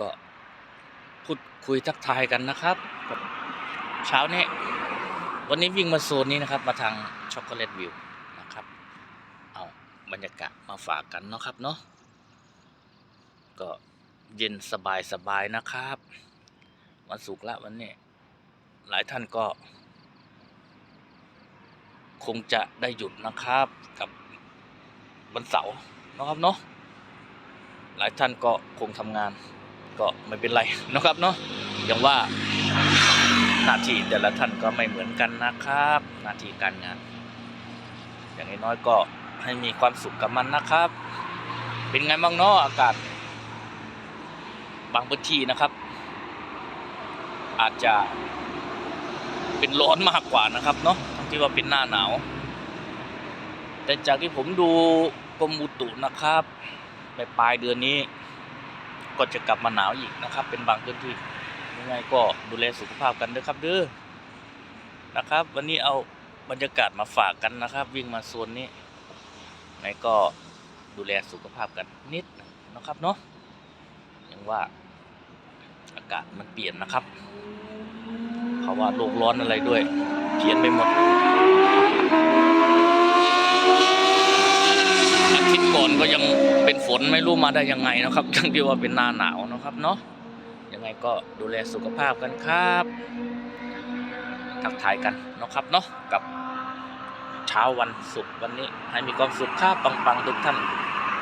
ก็พูดคุยทักทายกันนะครับ เช้านี้วันนี้วิ่งมาโซนนี้นะครับ มาทางช็อกโกแลตวิวนะครับ เอาบรรยากาศมาฝากกันเนาะครับเนาะก็เย็นสบายสบายนะครับ วันศุกร์ละวันนี้ หลายท่านก็ คงจะได้หยุดนะครับกับวันเสาร์นะครับเนาะหลายท่านก็คงทำงาน ก็ไม่เป็นไรนะครับเนาะอย่างว่าหน้าที่แต่ละท่านก็ไม่เหมือนกันนะครับ หน้าที่การงาน อย่างน้อยๆก็ให้มีความสุขกับมันนะครับ เป็นไงบ้างเนาะอากาศ บางพื้นที่นะครับ อาจจะเป็นร้อนมากกว่านะครับเนาะทั้งที่ว่าเป็นหน้าหนาว แต่จากที่ผมดูกรมอุตุนะครับในปลายเดือนนี้ ก็จะกลับมาหนาวอีกนะครับ เป็นบางพื้นที่ยังไงก็ดูแลสุขภาพกันด้วยครับเด้อนะครับ วันนี้เอาบรรยากาศมาฝากกันนะครับ วิ่งมาโซนนี้ไหนก็ดูแลสุขภาพกันนิดนะครับเนาะย่างว่าอากาศมันเปลี่ยนนะครับเขาว่าโลกร้อนอะไรด้วยเพี้ยนไปหมด อาทิตย์ก่อ นก็ยังเป็นฝนไม่รู้มาได้ยังไงนะครับทั้งที่ว่าเป็นหน้าหนาวนะครับเนาะยังไงก็ดูแลสุขภาพกันครับทักทายกันนะครับเนาะกับเช้าวันศุกร์วันนี้ ให้มีความสุขครับปังๆทุกท่าน